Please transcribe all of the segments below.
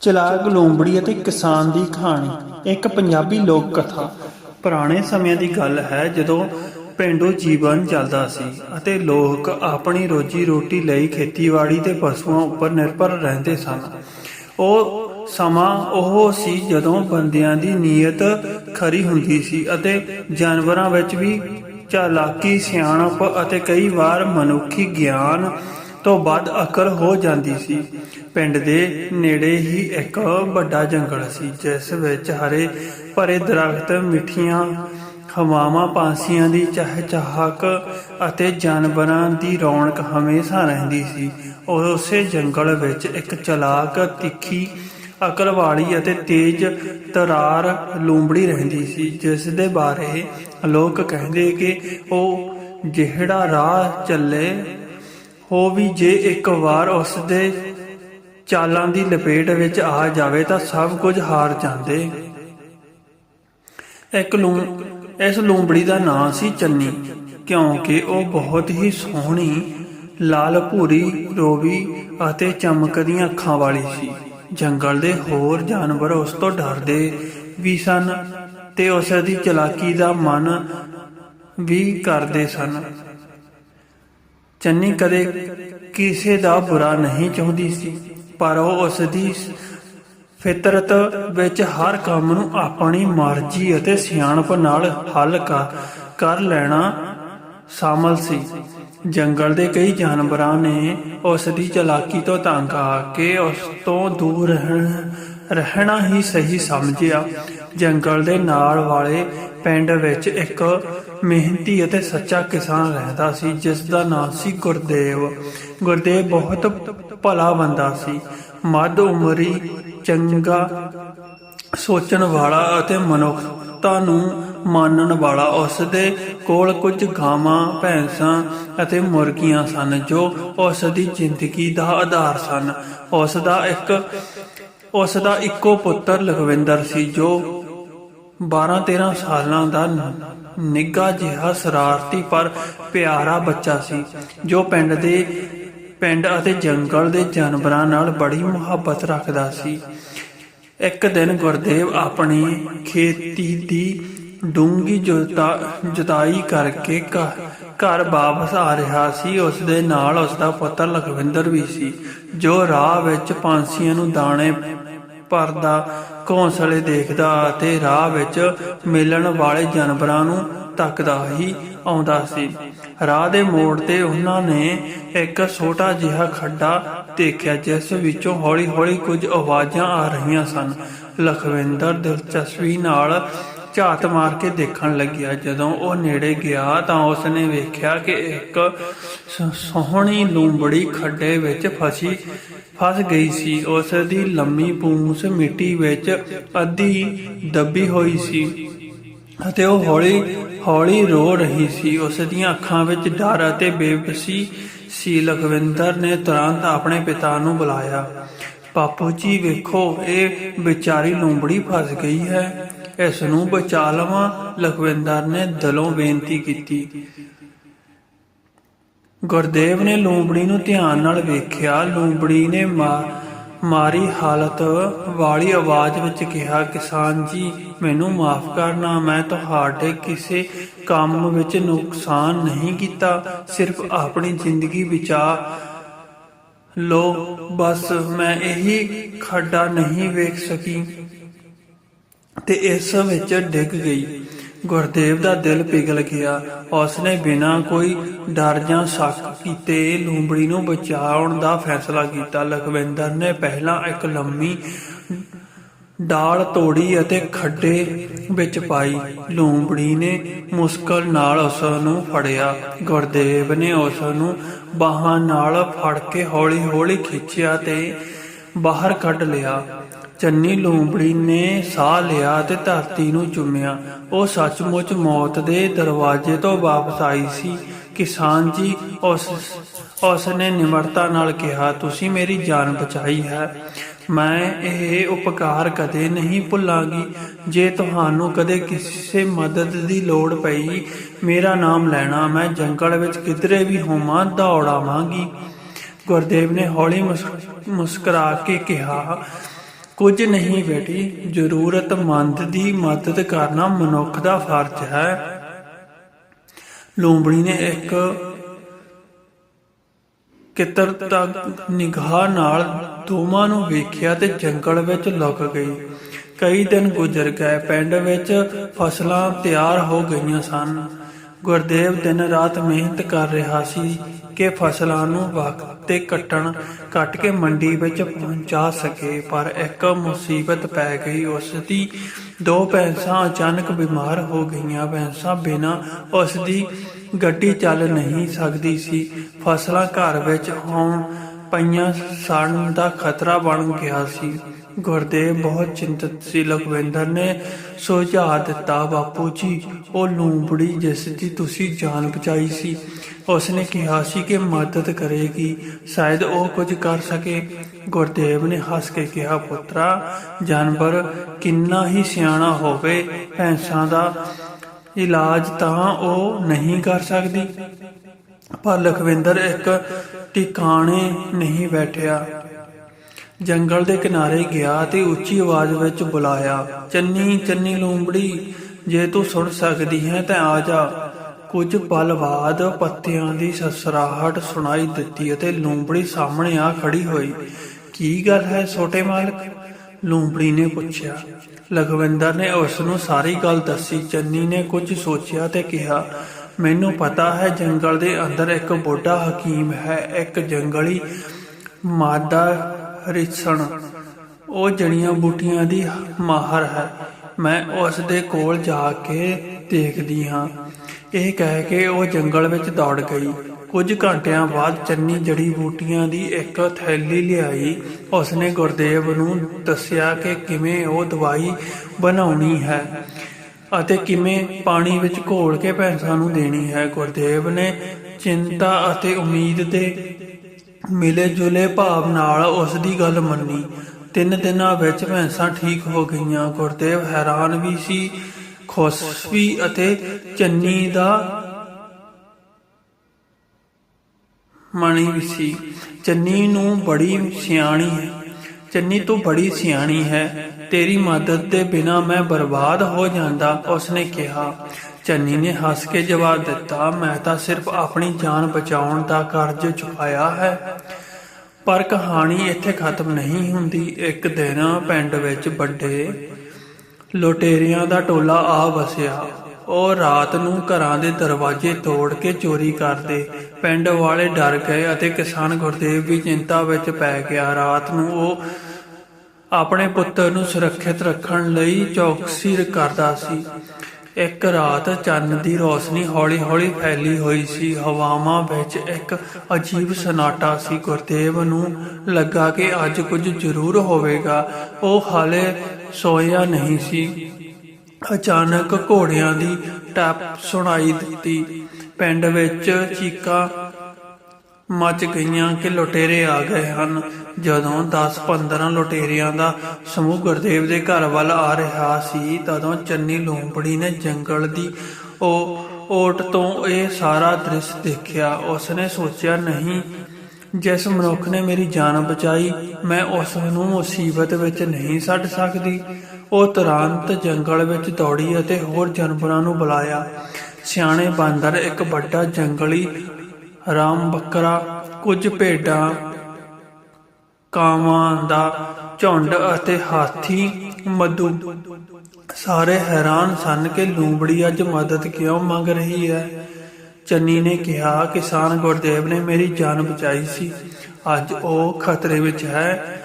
ਚਲਾਕ ਲੂੰਬੜੀ ਅਤੇ ਕਿਸਾਨ ਦੀ ਕਹਾਣੀ, ਇੱਕ ਪੰਜਾਬੀ ਲੋਕ ਕਥਾ। ਪੁਰਾਣੇ ਸਮਿਆਂ ਦੀ ਗੱਲ ਹੈ ਜਦੋਂ ਪਿੰਡੂ ਜੀਵਨ ਚੱਲਦਾ ਸੀ ਅਤੇ ਲੋਕ ਆਪਣੀ ਰੋਜੀ ਰੋਟੀ ਲਈ ਖੇਤੀਬਾੜੀ ਤੇ ਪਸ਼ੂਆਂ ਉੱਪਰ ਨਿਰਭਰ ਰਹਿੰਦੇ ਸਨ। ਉਹ ਸਮਾਂ ਉਹ ਸੀ ਜਦੋਂ ਬੰਦਿਆਂ ਦੀ ਨੀਅਤ ਖਰੀ ਹੁੰਦੀ ਸੀ ਅਤੇ ਜਾਨਵਰਾਂ ਵਿੱਚ ਵੀ ਚਾਲਾਕੀ, ਸਿਆਣਪ ਅਤੇ ਕਈ ਵਾਰ ਮਨੁੱਖੀ ਗਿਆਨ ਤੋਂ ਵੱਧ ਅਕਲ ਹੋ ਜਾਂਦੀ ਸੀ। ਪਿੰਡ ਦੇ ਨੇੜੇ ਹੀ ਇੱਕ ਵੱਡਾ ਜੰਗਲ ਸੀ, ਜਿਸ ਵਿੱਚ ਹਰੇ ਭਰੇ ਦਰਖਤ, ਮਿੱਠੀਆਂ ਹਵਾਵਾਂ ਪਾਂਸੀਆਂ ਦੀ ਚਹਿਚਹਾਕ ਅਤੇ ਜਾਨਵਰਾਂ ਦੀ ਰੌਣਕ ਹਮੇਸ਼ਾ ਰਹਿੰਦੀ ਸੀ। ਉਸੇ ਜੰਗਲ ਵਿੱਚ ਇੱਕ ਚਲਾਕ, ਤਿੱਖੀ ਅਕਲ ਵਾਲੀ ਅਤੇ ਤੇਜ਼ ਤਰਾਰ ਲੂੰਬੜੀ ਰਹਿੰਦੀ ਸੀ, ਜਿਸ ਦੇ ਬਾਰੇ ਲੋਕ ਕਹਿੰਦੇ ਕਿ ਉਹ ਜਿਹੜਾ ਰਾਹ ਚੱਲੇ ਹੋ ਵੀ ਜੇ ਇੱਕ ਵਾਰ ਉਸ ਦੇ ਚਾਲਾਂ ਦੀ ਲਪੇਟ ਵਿੱਚ ਆ ਜਾਵੇ ਤਾਂ ਸਭ ਕੁਝ ਹਾਰ ਜਾਂਦੇ। ਇੱਕ ਲੂੰ, ਇਸ ਲੂੰਬੜੀ ਦਾ ਨਾਂ ਸੀ ਚੰਨੀ, ਕਿਉਂਕਿ ਉਹ ਬਹੁਤ ਹੀ ਸੋਹਣੀ, ਲਾਲ ਭੂਰੀ, ਰੋਵੀ ਅਤੇ ਚਮਕਦੀਆਂ ਅੱਖਾਂ ਵਾਲੀ ਸੀ। ਜੰਗਲ ਦੇ ਹੋਰ ਜਾਨਵਰ ਉਸ ਤੋਂ ਡਰਦੇ ਵੀ ਸਨ ਤੇ ਉਸ ਦੀ ਚਲਾਕੀ ਦਾ ਮਨ ਵੀ ਕਰਦੇ ਸਨ। ਚੰਨੀ ਕਦੇ ਕਿਸੇ ਦਾ ਬੁਰਾ ਨਹੀਂ ਚਾਹੁੰਦੀ ਸੀ, ਪਰ ਉਹ ਉਸ ਦੀ ਫਿਤਰਤ ਵਿੱਚ ਹਰ ਕੰਮ ਨੂੰ ਆਪਣੀ ਮਰਜ਼ੀ ਅਤੇ ਸਿਆਣਪ ਨਾਲ ਹੱਲ ਕਰ ਲੈਣਾ ਸ਼ਾਮਲ ਸੀ। ਜੰਗਲ ਦੇ ਕਈ ਜਾਨਵਰਾਂ ਨੇ ਉਸ ਦੀ ਚਲਾਕੀ ਤੋਂ ਤੰਗ ਆ ਕੇ ਉਸ ਤੋਂ ਦੂਰ ਰਹਿਣ ਰਹਿਣਾ ਹੀ ਸਹੀ ਸਮਝਿਆ। ਜੰਗਲ ਦੇ ਨਾਲ ਵਾਲੇ ਪਿੰਡ ਵਿੱਚ ਇੱਕ ਮਿਹਨਤੀ ਅਤੇ ਸੱਚਾ ਕਿਸਾਨ ਰਹਿੰਦਾ ਸੀ ਜਿਸ ਦਾ ਨਾਮ ਸੀ ਗੁਰਦੇਵ। ਗੁਰਦੇਵ ਬਹੁਤ ਭਲਾ ਬੰਦਾ ਸੀ। ਮੱਧ ਉਮਰੀ, ਚੰਗਾ ਸੋਚਣ ਵਾਲਾ ਅਤੇ ਮਨੁੱਖਤਾ ਨੂੰ ਮਾਨਣ ਵਾਲਾ ਉਸ ਦੇ ਕੋਲ ਕੁਝ ਗਾਵਾਂ, ਭੈਂਸਾਂ ਅਤੇ ਮੁਰਗੀਆਂ ਸਨ, ਜੋ ਉਸ ਦੀ ਜ਼ਿੰਦਗੀ ਦਾ ਆਧਾਰ ਸਨ। ਉਸ ਦਾ ਇੱਕ ਉਸ ਦਾ ਇੱਕੋ ਪੁੱਤਰ ਲਖਵਿੰਦਰ ਸੀ, ਜੋ 12-13 ਸਾਲਾਂ ਦਾ ਨਿੱਘਾ ਜਿਹਾ ਸ਼ਰਾਰਤੀ ਪਰ ਪਿਆਰਾ ਬੱਚਾ ਸੀ, ਜੋ ਪਿੰਡ ਦੇ ਪਿੰਡ ਅਤੇ ਜੰਗਲ ਦੇ ਜਾਨਵਰਾਂ ਨਾਲ ਬੜੀ ਮੁਹੱਬਤ ਰੱਖਦਾ ਸੀ। ਇੱਕ ਦਿਨ ਗੁਰਦੇਵ ਆਪਣੀ ਖੇਤੀ ਦੀ ਡੂੰਗੀ ਜੁਤਾਈ ਕਰਕੇ ਘਰ ਵਾਪਸ ਆ ਰਿਹਾ ਸੀ। ਉਸ ਦੇ ਨਾਲ ਉਸ ਦਾ ਪੁੱਤਰ ਲਖਵਿੰਦਰ ਵੀ ਸੀ, ਜੋ ਰਾਹ ਵਿੱਚ ਪੰਛੀਆਂ ਨੂੰ ਦਾਣੇ ਭਰਦਾ ਘੋਂਸਲੇ ਦੇਖਦਾ ਅਤੇ ਰਾਹ ਵਿੱਚ ਮਿਲਣ ਵਾਲੇ ਜਾਨਵਰਾਂ ਨੂੰ ਤੱਕਦਾ ਹੀ ਆਉਂਦਾ ਸੀ। ਰਾਹ ਦੇ ਮੋੜ ਤੇ ਉਹਨਾਂ ਨੇ ਇੱਕ ਛੋਟਾ ਜਿਹਾ ਖੱਡਾ ਦੇਖਿਆ, ਜਿਸ ਵਿੱਚੋਂ ਹੌਲੀ-ਹੌਲੀ ਕੁਝ ਆਵਾਜ਼ਾਂ ਆ ਰਹੀਆਂ ਸਨ। ਲਖਵਿੰਦਰ ਦਿਲਚਸਪੀ ਨਾਲ ਝਾਤ ਮਾਰ ਕੇ ਦੇਖਣ ਲੱਗਿਆ। ਜਦੋਂ ਉਹ ਨੇੜੇ ਗਿਆ ਤਾਂ ਉਸਨੇ ਵੇਖਿਆ ਕਿ ਇੱਕ ਸੋਹਣੀ ਲੂੰਬੜੀ ਖੱਡੇ ਵਿੱਚ ਫਸੀ, ਫਸ ਗਈ ਸੀ। ਉਸ ਦੀ ਲੰਮੀ ਪੂੰਛ ਮਿੱਟੀ ਵਿੱਚ ਅੱਧੀ ਦੱਬੀ ਹੋਈ ਸੀ ਅਤੇ ਉਹ ਹੌਲੀ ਹੌਲੀ ਰੋ ਰਹੀ ਸੀ। ਉਸ ਦੀਆਂ ਅੱਖਾਂ ਵਿੱਚ ਡਰ ਅਤੇ ਬੇਬਸੀ ਸੀ। ਲਖਵਿੰਦਰ ਨੇ ਤੁਰੰਤ ਆਪਣੇ ਪਿਤਾ ਨੂੰ ਬੁਲਾਇਆ। ਪਾਪੂ ਜੀ, ਵੇਖੋ, ਇਹ ਵਿਚਾਰੀ ਲੂੰਬੜੀ ਫਸ ਗਈ ਹੈ। ਇਸ ਨੂੰ ਬਚਾ ਲਵਾਂ। ਲਖਵਿੰਦਰ ਨੇ ਦਿਲੋਂ ਬੇਨਤੀ ਕੀਤੀ। ਗੁਰਦੇਵ ਨੇ ਲੂੰਬੜੀ ਨੂੰ ਧਿਆਨ ਨਾਲ ਵੇਖਿਆ। ਲੂੰਬੜੀ ਨੇ ਮਾਰੀ ਹਾਲਤ ਵਾਲੀ ਆਵਾਜ਼ ਵਿੱਚ ਕਿਹਾ, ਕਿਸਾਨ ਜੀ, ਮੈਨੂੰ ਮਾਫ ਕਰਨਾ, ਮੈਂ ਤੁਹਾਡੇ ਕਿਸੇ ਕੰਮ ਵਿੱਚ ਨੁਕਸਾਨ ਨਹੀਂ ਕੀਤਾ। ਸਿਰਫ ਆਪਣੀ ਜ਼ਿੰਦਗੀ ਬਚਾ ਲੋ ਬਸ ਮੈਂ ਇਹੀ ਖੱਡਾ ਨਹੀਂ ਵੇਖ ਸਕੀ। ਤੇ ਇਸ ਵਿੱਚ ਡਿੱਗ ਗਈ। ਗੁਰਦੇਵ ਦਾ ਦਿਲ ਪਿਘਲ ਗਿਆ। ਉਸਨੇ ਬਿਨਾਂ ਕੋਈ ਡਰ ਜਾਂ ਸ਼ੱਕ ਕੀਤੇ ਲੂੰਬੜੀ ਨੂੰ ਬਚਾਉਣ ਦਾ ਫੈਸਲਾ ਕੀਤਾ। ਲਖਵਿੰਦਰ ਨੇ ਪਹਿਲਾਂ ਇੱਕ ਲੰਮੀ ਡਾਲ ਤੋੜੀ ਅਤੇ ਖੱਡੇ ਵਿੱਚ ਪਾਈ। ਲੂੰਬੜੀ ਨੇ ਮੁਸ਼ਕਲ ਨਾਲ ਉਸ ਨੂੰ ਫੜਿਆ। ਗੁਰਦੇਵ ਨੇ ਉਸ ਨੂੰ ਬਾਹਾਂ ਨਾਲ ਫੜ ਕੇ ਹੌਲੀ-ਹੌਲੀ ਖਿੱਚਿਆ ਤੇ ਬਾਹਰ ਕੱਢ ਲਿਆ। ਚੰਨੀ ਲੂੰਬੜੀ ਨੇ ਸਾਹ ਲਿਆ ਤੇ ਧਰਤੀ ਨੂੰ ਚੁੰਮਿਆ। ਉਹ ਸੱਚਮੁੱਚ ਮੌਤ ਦੇ ਦਰਵਾਜ਼ੇ ਤੋਂ ਵਾਪਸ ਆਈ ਸੀ। ਕਿਸਾਨ ਜੀ, ਉਸ ਉਸ ਨੇ ਨਿਮਰਤਾ ਨਾਲ ਕਿਹਾ, ਤੁਸੀਂ ਮੇਰੀ ਜਾਨ ਬਚਾਈ ਹੈ। ਮੈਂ ਇਹ ਉਪਕਾਰ ਕਦੇ ਨਹੀਂ ਭੁੱਲਾਂਗੀ। ਜੇ ਤੁਹਾਨੂੰ ਕਦੇ ਕਿਸੇ ਮਦਦ ਦੀ ਲੋੜ ਪਈ, ਮੇਰਾ ਨਾਮ ਲੈਣਾ। ਮੈਂ ਜੰਗਲ ਵਿੱਚ ਕਿਧਰੇ ਵੀ ਹੋਵਾਂ ਦੌੜਾਵਾਂਗੀ ਗੁਰਦੇਵ ਨੇ ਹੌਲੀ ਮੁਸਕਰਾ ਕੇ ਕਿਹਾ, ਕੁਝ ਨਹੀਂ ਬੇਟੀ ਜ਼ਰੂਰਤਮੰਦ ਦੀ ਮਦਦ ਕਰਨਾ ਮਨੁੱਖ ਦਾ ਫਰਜ਼ ਹੈ। ਲੂੰਬੜੀ ਨੇ ਇੱਕ ਕਿਤਰ ਤੱਕ ਨਿਗਾਹ ਨਾਲ ਦੋਵਾਂ ਨੂੰ ਵੇਖਿਆ ਤੇ ਜੰਗਲ ਵਿੱਚ ਲੁਕ ਗਈ। ਕਈ ਦਿਨ ਗੁਜ਼ਰ ਗਏ, ਪਿੰਡ ਵਿੱਚ ਫਸਲਾਂ ਤਿਆਰ ਹੋ ਗਈਆਂ ਸਨ। ਗੁਰਦੇਵ ਦਿਨ ਰਾਤ ਮਿਹਨਤ ਕਰ ਰਿਹਾ ਸੀ। ਕਿ ਫਸਲਾਂ ਨੂੰ ਵਕਤ ਤੇ ਕੱਟਣ, ਕੱਟ ਕੇ ਮੰਡੀ ਵਿੱਚ ਪਹੁੰਚਾ ਸਕੇ, ਪਰ ਇੱਕ ਮੁਸੀਬਤ ਪੈ ਗਈ। ਉਸ ਦੀ ਦੋ ਭੈਂਸਾਂ ਅਚਾਨਕ ਬਿਮਾਰ ਹੋ ਗਈਆਂ। ਭੈਂਸਾਂ ਬਿਨਾਂ ਉਸ ਦੀ ਗੱਡੀ ਚੱਲ ਨਹੀਂ ਸਕਦੀ ਸੀ। ਫਸਲਾਂ ਘਰ ਵਿੱਚ ਹੋਣ ਪਈਆਂ ਸੜਨ ਦਾ ਖਤਰਾ ਬਣ ਗਿਆ ਸੀ। ਗੁਰਦੇਵ ਬਹੁਤ ਚਿੰਤਤ ਸੀ। ਲਖਵਿੰਦਰ ਨੇ ਸੁਝਾਅ ਦਿੱਤਾ, ਬਾਪੂ ਜੀ, ਉਹ ਲੂੰਬੜੀ ਜਿਸ ਦੀ ਤੁਸੀਂ ਜਾਨ ਬਚਾਈ ਸੀ, ਉਸਨੇ ਕਿਹਾ ਸੀ ਕਿ ਮਦਦ ਕਰੇਗੀ, ਸ਼ਾਇਦ ਉਹ ਕੁਝ ਕਰ ਸਕੇ। ਗੁਰਦੇਵ ਨੇ ਹੱਸ ਕੇ ਕਿਹਾ, ਪੁੱਤਰਾ, ਜਾਨਵਰ ਕਿੰਨਾ ਹੀ ਸਿਆਣਾ ਹੋਵੇ, ਭੈਂਸਾਂ ਦਾ ਇਲਾਜ ਤਾਂ ਉਹ ਨਹੀਂ ਕਰ ਸਕਦੀ। ਪਰ ਲਖਵਿੰਦਰ ਇੱਕ ਟਿਕਾਣੇ ਨਹੀਂ ਬੈਠਿਆ। ਜੰਗਲ ਦੇ ਕਿਨਾਰੇ ਗਿਆ ਤੇ ਉੱਚੀ ਆਵਾਜ਼ ਵਿੱਚ ਬੁਲਾਇਆ, ਚੰਨੀ ਚੰਨੀ ਲੂੰਬੜੀ, ਜੇ ਤੂੰ ਸੁਣ ਸਕਦੀ ਹੈ ਤਾਂ ਆ ਜਾ। ਕੁਝ ਪਲ ਬਾਅਦ ਪੱਤਿਆਂ ਦੀ ਸਸਰਾਹਟ ਸੁਣਾਈ ਦਿੱਤੀ ਅਤੇ ਲੂੰਬੜੀ ਸਾਹਮਣੇ ਆ ਖੜੀ ਹੋਈ। ਕੀ ਗੱਲ ਹੈ ਛੋਟੇ ਮਾਲਕ? ਲੂੰਬੜੀ ਨੇ ਪੁੱਛਿਆ। ਲਖਵਿੰਦਰ ਨੇ ਉਸ ਨੂੰ ਸਾਰੀ ਗੱਲ ਦੱਸੀ। ਚੰਨੀ ਨੇ ਕੁਝ ਸੋਚਿਆ ਤੇ ਕਿਹਾ, ਮੈਨੂੰ ਪਤਾ ਹੈ ਜੰਗਲ ਦੇ ਅੰਦਰ ਇੱਕ ਬੁੱਢਾ ਹਕੀਮ ਹੈ। ਇੱਕ ਜੰਗਲੀ ਮਾਦਾ ਰਿਛਣ। ਉਹ ਜੜੀਆਂ ਬੂਟੀਆਂ ਦੀ ਮਾਹਰ ਹੈ। ਮੈਂ ਉਸ ਦੇ ਕੋਲ ਜਾ ਕੇ ਦੇਖਦੀ ਹਾਂ। ਇਹ ਕਹਿ ਕੇ ਉਹ ਜੰਗਲ ਵਿੱਚ ਦੌੜ ਗਈ। ਕੁਝ ਘੰਟਿਆਂ ਬਾਅਦ ਚੰਨੀ ਜੜੀ ਬੂਟੀਆਂ ਦੀ ਇੱਕ ਥੈਲੀ ਲਿਆਈ। ਉਸਨੇ ਗੁਰਦੇਵ ਨੂੰ ਦੱਸਿਆ ਕਿ ਕਿਵੇਂ ਉਹ ਦਵਾਈ ਬਣਾਉਣੀ ਹੈ ਅਤੇ ਕਿਵੇਂ ਪਾਣੀ ਵਿੱਚ ਘੋਲ ਕੇ ਭੈਂਸਾਂ ਨੂੰ ਦੇਣੀ ਹੈ। ਗੁਰਦੇਵ ਨੇ ਚਿੰਤਾ ਅਤੇ ਉਮੀਦ ਦੇ ਮਿਲੇ ਜੁਲੇ ਭਾਵ ਨਾਲ ਉਸ ਦੀ ਗੱਲ ਮੰਨੀ। ਤਿੰਨ ਦਿਨਾਂ ਵਿੱਚ ਭੈਂਸਾਂ ਠੀਕ ਹੋ ਗਈਆਂ। ਗੁਰਦੇਵ ਹੈਰਾਨ ਵੀ ਸੀ, ਖੁਸ਼ ਵੀ ਅਤੇ ਚੰਨੀ ਦਾ ਮਣੀ ਵੀ ਸੀ। ਚੰਨੀ ਨੂੰ ਬੜੀ ਸਿਆਣੀ ਹੈ। ਚੰਨੀ ਤੂੰ ਬੜੀ ਸਿਆਣੀ ਹੈ। ਤੇਰੀ ਮਦਦ ਦੇ ਬਿਨਾ ਮੈਂ ਬਰਬਾਦ ਹੋ ਜਾਂਦਾ, ਉਸਨੇ ਕਿਹਾ। ਚੰਨੀ ਨੇ ਹੱਸ ਕੇ ਜਵਾਬ ਦਿੱਤਾ, ਮੈਂ ਤਾਂ ਸਿਰਫ ਆਪਣੀ ਜਾਨ ਬਚਾਉਣ ਦਾ ਕਰਜ਼ ਚੁਕਾਇਆ ਹੈ। ਪਰ ਕਹਾਣੀ ਇੱਥੇ ਖਤਮ ਨਹੀਂ ਹੁੰਦੀ। ਇੱਕ ਦਿਨ ਪਿੰਡ ਵਿੱਚ ਵੱਡੇ ਲੁਟੇਰਿਆਂ ਦਾ ਟੋਲਾ ਆ ਵਸਿਆ। ਉਹ ਰਾਤ ਨੂੰ ਘਰਾਂ ਦੇ ਦਰਵਾਜ਼ੇ ਤੋੜ ਕੇ ਚੋਰੀ ਕਰਦੇ ਪਿੰਡ ਵਾਲੇ ਡਰ ਗਏ ਅਤੇ ਕਿਸਾਨ ਗੁਰਦੇਵ ਵੀ ਚਿੰਤਾ ਵਿੱਚ ਪੈ ਗਿਆ। ਰਾਤ ਨੂੰ ਉਹ ਆਪਣੇ ਪੁੱਤਰ ਨੂੰ ਸੁਰੱਖਿਅਤ ਰੱਖਣ ਲਈ ਚੌਕਸੀ ਕਰਦਾ ਸੀ। ਇੱਕ ਰਾਤ ਚੰਨ ਦੀ ਰੋਸ਼ਨੀ ਹੌਲੀ-ਹੌਲੀ ਫੈਲੀ ਹੋਈ ਸੀ। ਹਵਾਵਾਂ ਵਿੱਚ ਇੱਕ ਅਜੀਬ ਸਨਾਟਾ ਸੀ। ਗੁਰਦੇਵ ਨੂੰ ਲੱਗਾ ਕਿ ਅੱਜ ਕੁਝ ਜ਼ਰੂਰ ਹੋਵੇਗਾ। ਉਹ ਹਾਲੇ ਸੋਇਆ ਨਹੀਂ ਸੀ। ਅਚਾਨਕ ਘੋੜਿਆਂ ਦੀ ਟੱਪ ਸੁਣਾਈ ਦਿੱਤੀ। ਪਿੰਡ ਵਿੱਚ ਚੀਕਾਂ ਮੱਚ ਗਈਆਂ ਕਿ ਲੁਟੇਰੇ ਆ ਗਏ ਹਨ। ਜਦੋਂ 10-15 ਲੁਟੇਰਿਆਂ ਦਾ ਸਮੂਹ ਗੁਰਦੇਵ ਦੇ ਘਰ ਵੱਲ ਆ ਰਿਹਾ ਸੀ, ਤਦੋਂ ਚੰਨੀ ਲੂੰਬੜੀ ਨੇ ਜੰਗਲ ਦੀ ਉਹ ਓਟ ਤੋਂ ਇਹ ਸਾਰਾ ਦ੍ਰਿਸ਼ ਦੇਖਿਆ। ਉਸਨੇ ਸੋਚਿਆ, ਨਹੀਂ, ਜਿਸ ਮਨੁੱਖ ਨੇ ਮੇਰੀ ਜਾਨ ਬਚਾਈ, ਮੈਂ ਉਸ ਨੂੰ ਮੁਸੀਬਤ ਵਿੱਚ ਨਹੀਂ ਛੱਡ ਸਕਦੀ। ਉਹ ਤੁਰੰਤ ਜੰਗਲ ਵਿੱਚ ਦੌੜੀ ਅਤੇ ਹੋਰ ਜਾਨਵਰਾਂ ਨੂੰ ਬੁਲਾਇਆ। ਸਿਆਣੇ ਬਾਂਦਰ ਇੱਕ ਵੱਡਾ ਜੰਗਲੀ ਰਾਮ ਬੱਕਰਾ ਕੁਝ ਭੇਡਾਂ ਕਾਵਾਂ ਦਾ ਝੁੰਡ ਅਤੇ ਹਾਥੀ ਮਧੂ। ਸਾਰੇ ਹੈਰਾਨ ਸਨ ਕਿ ਲੂੰਬੜੀ ਅੱਜ ਮਦਦ ਕਿਉਂ ਮੰਗ ਰਹੀ ਹੈ। ਚੰਨੀ ਨੇ ਕਿਹਾ, ਕਿਸਾਨ ਗੁਰਦੇਵ ਨੇ ਮੇਰੀ ਜਾਨ ਬਚਾਈ ਸੀ। ਅੱਜ ਉਹ ਖਤਰੇ ਵਿੱਚ ਹੈ।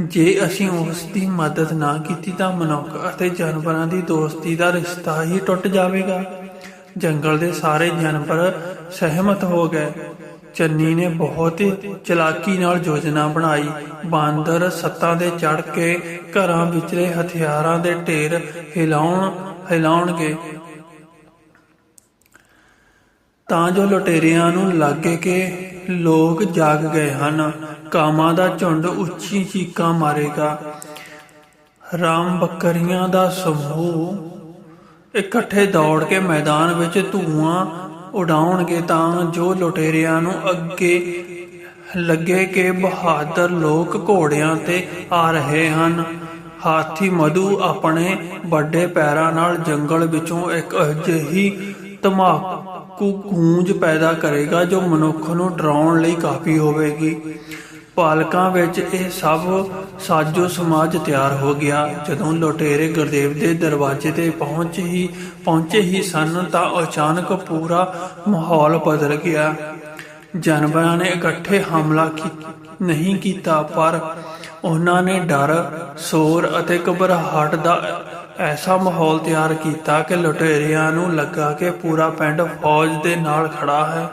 ਜੇ ਅਸੀਂ ਉਸ ਦੀ ਮਦਦ ਨਾ ਕੀਤੀ ਤਾਂ ਮਨੁੱਖ ਅਤੇ ਜਾਨਵਰਾਂ ਦੀ ਦੋਸਤੀ ਦਾ ਰਿਸ਼ਤਾ ਹੀ ਟੁੱਟ ਜਾਵੇਗਾ। ਜੰਗਲ ਦੇ ਸਾਰੇ ਜਾਨਵਰ ਸਹਿਮਤ ਹੋ ਗਏ। ਚੰਨੀ ਨੇ ਬਹੁਤ ਚਲਾਕੀ ਨਾਲ ਯੋਜਨਾ ਬਣਾਈ। ਬਾਂਦਰ ਸੱਤਾਂ ਦੇ ਚੜ ਕੇ ਘਰਾਂ ਵਿਚਲੇ ਹਥਿਆਰਾਂ ਦੇ ਢੇਰ ਹਿਲਾਉਣ, ਹਿਲਾਉਣਗੇ। ਤਾਂ ਜੋ ਲੁਟੇਰਿਆਂ ਨੂੰ ਲੱਗੇ ਕਿ ਲੋਕ ਜਾਗ ਗਏ ਹਨ, ਕਾਮਾਂ ਦਾ ਝੁੰਡ ਉੱਚੀ ਚੀਕਾਂ ਮਾਰੇਗਾ। ਰਾਮ ਬੱਕਰੀਆਂ ਦਾ ਸਮੂਹ ਇਕੱਠੇ ਦੌੜ ਕੇ ਮੈਦਾਨ ਵਿੱਚ ਧੂਆਂ ਉਡਾਉਣਗੇ ਤਾਂ ਜੋ ਲੁਟੇਰਿਆਂ ਨੂੰ ਅੱਗੇ ਲੱਗੇ ਕਿ ਬਹਾਦਰ ਲੋਕ ਘੋੜਿਆਂ ਤੇ ਆ ਰਹੇ ਹਨ। ਹਾਥੀ ਮਧੂ ਆਪਣੇ ਵੱਡੇ ਪੈਰਾਂ ਨਾਲ ਜੰਗਲ ਵਿੱਚੋਂ ਇੱਕ ਅਜਿਹੀ ਧਮਾਕੂ ਗੂੰਜ ਪੈਦਾ ਕਰੇਗਾ ਜੋ ਮਨੁੱਖ ਨੂੰ ਡਰਾਉਣ ਲਈ ਕਾਫੀ ਹੋਵੇਗੀ। ਪਾਲਕਾਂ ਵਿੱਚ ਇਹ ਸਭ ਸਾਜੋ ਸਮਾਜ ਤਿਆਰ ਹੋ ਗਿਆ। ਜਦੋਂ ਲੁਟੇਰੇ ਗੁਰਦੇਵ ਦੇ ਦਰਵਾਜ਼ੇ ਤੇ ਪਹੁੰਚ ਹੀ, ਪਹੁੰਚੇ ਹੀ ਸਨ, ਤਾਂ ਅਚਾਨਕ ਪੂਰਾ ਮਾਹੌਲ ਬਦਲ ਗਿਆ। ਜਾਨਵਰਾਂ ਨੇ ਇਕੱਠੇ ਹਮਲਾ ਨਹੀਂ ਕੀਤਾ, ਪਰ ਉਹਨਾਂ ਨੇ ਡਰ, ਸੋਰ ਅਤੇ ਘਬਰਾਹਟ ਦਾ ਐਸਾ ਮਾਹੌਲ ਤਿਆਰ ਕੀਤਾ ਕਿ ਲੁਟੇਰਿਆਂ ਨੂੰ ਲੱਗਾ ਕਿ ਪੂਰਾ ਪਿੰਡ ਫੌਜ ਦੇ ਨਾਲ ਖੜਾ ਹੈ।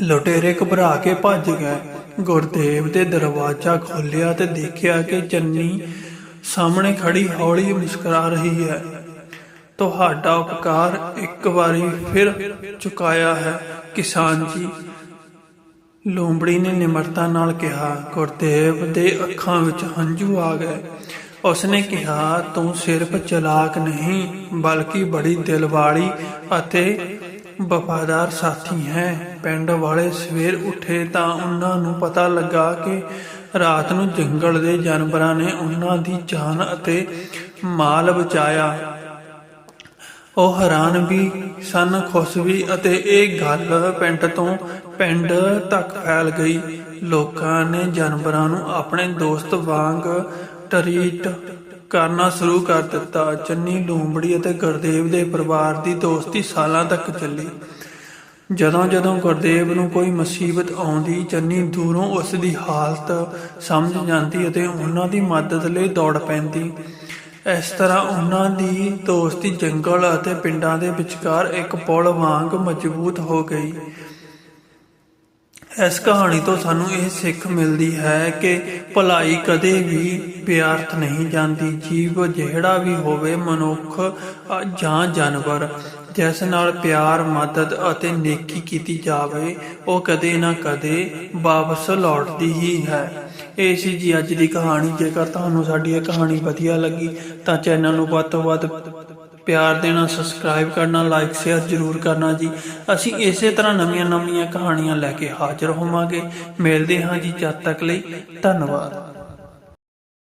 ਲੁਟੇਰੇ ਘਬਰਾ ਕੇ ਭੱਜ ਗਏ। ਗੁਰਦੇਵ ਦੇ ਦਰਵਾਜ਼ਾ ਖੋਲ੍ਹਿਆ ਤੇ ਦੇਖਿਆ ਕਿ ਚੰਨੀ ਸਾਹਮਣੇ ਖੜੀ ਹੌਲੀ ਮੁਸਕਰਾ ਰਹੀ ਹੈ। ਤੁਹਾਡਾ ਉਪਕਾਰ ਇੱਕ ਵਾਰੀ ਫਿਰ ਚੁਕਾਇਆ ਹੈ, ਕਿਸਾਨ ਜੀ। ਲੋਮੜੀ ਨੇ ਨਿਮਰਤਾ ਨਾਲ ਕਿਹਾ, ਗੁਰਦੇਵ ਦੇ ਅੱਖਾਂ ਵਿੱਚ ਹੰਝੂ ਆ ਗਏ। ਉਸਨੇ ਕਿਹਾ, ਤੂੰ ਸਿਰਫ ਚਲਾਕ ਨਹੀਂ, ਬਲਕਿ ਬੜੀ ਦਿਲ ਵਾਲੀ ਅਤੇ ਵਫਾਦਾਰ ਸਾਥੀ ਹੈ। ਪਿੰਡ ਵਾਲੇ ਸਵੇਰ ਉੱਠੇ ਤਾਂ ਉਹਨਾਂ ਨੂੰ ਪਤਾ ਲੱਗਾ ਕਿ ਰਾਤ ਨੂੰ ਜੰਗਲ ਦੇ ਜਾਨਵਰਾਂ ਨੇ ਉਹਨਾਂ ਦੀ ਜਾਨ ਅਤੇ ਮਾਲ ਬਚਾਇਆ। ਉਹ ਹੈਰਾਨ ਵੀ ਸਨ, ਖੁਸ਼ ਵੀ ਅਤੇ ਇਹ ਗੱਲ ਪਿੰਡ ਤੋਂ ਪਿੰਡ ਤੱਕ ਫੈਲ ਗਈ। ਲੋਕਾਂ ਨੇ ਜਾਨਵਰਾਂ ਨੂੰ ਆਪਣੇ ਦੋਸਤ ਵਾਂਗ ਟਰੀਟ ਕਰਨਾ ਸ਼ੁਰੂ ਕਰ ਦਿੱਤਾ। ਚੰਨੀ ਲੂੰਬੜੀ ਅਤੇ ਗੁਰਦੇਵ ਦੇ ਪਰਿਵਾਰ ਦੀ ਦੋਸਤੀ ਸਾਲਾਂ ਤੱਕ ਚੱਲੀ। ਜਦੋਂ ਜਦੋਂ ਗੁਰਦੇਵ ਨੂੰ ਕੋਈ ਮੁਸੀਬਤ ਆਉਂਦੀ, ਚੰਨੀ ਦੂਰੋਂ ਉਸ ਦੀ ਹਾਲਤ ਸਮਝ ਜਾਂਦੀ ਅਤੇ ਉਹਨਾਂ ਦੀ ਮਦਦ ਲਈ ਦੌੜ ਪੈਂਦੀ। ਇਸ ਤਰ੍ਹਾਂ ਉਹਨਾਂ ਦੀ ਦੋਸਤੀ ਜੰਗਲ ਅਤੇ ਪਿੰਡਾਂ ਦੇ ਵਿਚਕਾਰ ਇੱਕ ਪੁਲ ਵਾਂਗ ਮਜ਼ਬੂਤ ਹੋ ਗਈ। ਇਸ ਕਹਾਣੀ ਤੋਂ ਸਾਨੂੰ ਇਹ ਸਿੱਖ ਮਿਲਦੀ ਹੈ ਕਿ ਭਲਾਈ ਕਦੇ ਵੀ ਵਿਅਰਥ ਨਹੀਂ ਜਾਂਦੀ। ਜੀਵ ਜਿਹੜਾ ਵੀ ਹੋਵੇ, ਮਨੁੱਖ ਜਾਂ ਜਾਨਵਰ, ਜਿਸ ਨਾਲ ਪਿਆਰ, ਮਦਦ ਅਤੇ ਨੇਕੀ ਕੀਤੀ ਜਾਵੇ, ਉਹ ਕਦੇ ਨਾ ਕਦੇ ਵਾਪਸ ਲੌਟਦੀ ਹੀ ਹੈ। ਇਹ ਸੀ ਜੀ ਅੱਜ ਦੀ ਕਹਾਣੀ। ਜੇਕਰ ਤੁਹਾਨੂੰ ਸਾਡੀ ਇਹ ਕਹਾਣੀ ਵਧੀਆ ਲੱਗੀ, ਤਾਂ ਚੈਨਲ ਨੂੰ ਵੱਧ ਤੋਂ ਵੱਧ ਪਿਆਰ ਦੇਣਾ ਸਬਸਕ੍ਰਾਈਬ ਕਰਨਾ ਲਾਈਕ ਸ਼ੇਅਰ ਜ਼ਰੂਰ ਕਰਨਾ ਜੀ। ਅਸੀਂ ਇਸੇ ਤਰ੍ਹਾਂ ਨਵੀਆਂ ਨਵੀਆਂ ਕਹਾਣੀਆਂ ਲੈ ਕੇ ਹਾਜ਼ਰ ਹੋਵਾਂਗੇ। ਮਿਲਦੇ ਹਾਂ ਜੀ ਜਦ ਤੱਕ ਲਈ। ਧੰਨਵਾਦ।